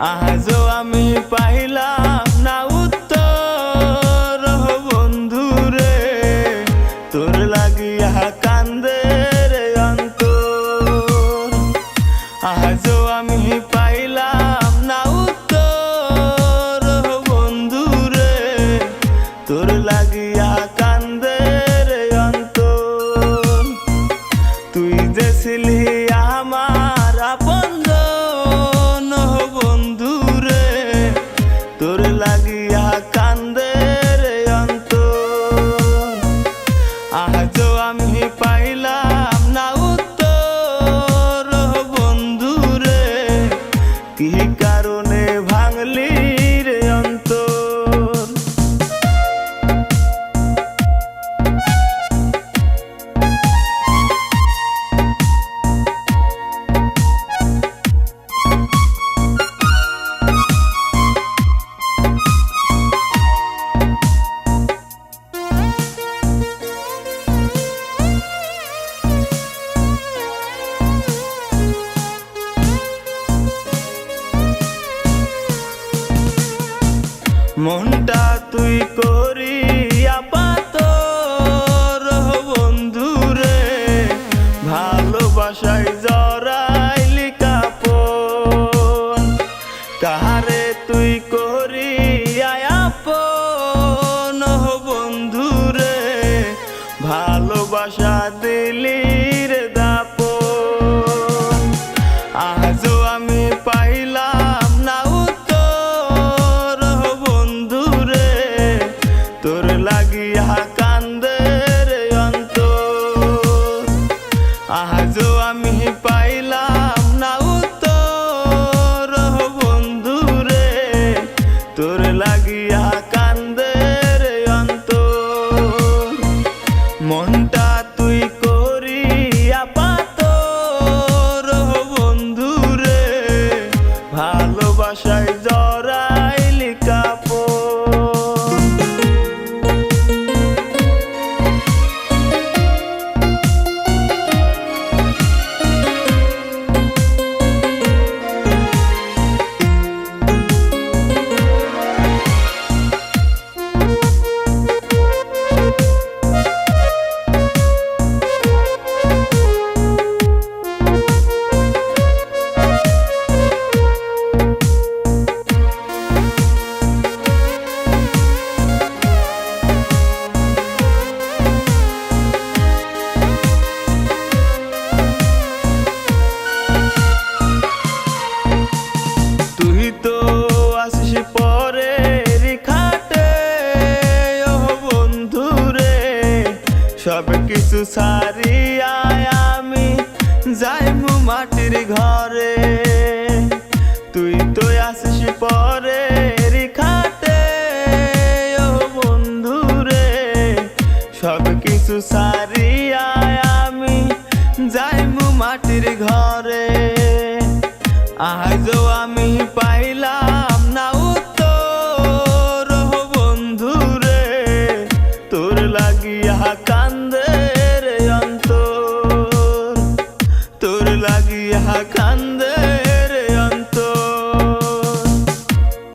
আজও আমি পাইলাম। বন্ধু রে তোর লাগিয়া কান্দে রে অন্ত আজ আমি পাইলাম না মনটা তুই করি আপাত রহ বন্ধুরে ভালোবাসায় জড়াইলি ভালোবাসায় জড়াইলি সব কিছু সারি আমি। যাইমু মাটির ঘরে। তুই তো আসিস পরে খাটে, ও বন্ধু রে। সব কিছু সারিয়া আমি। যাইমু মাটির ঘরে।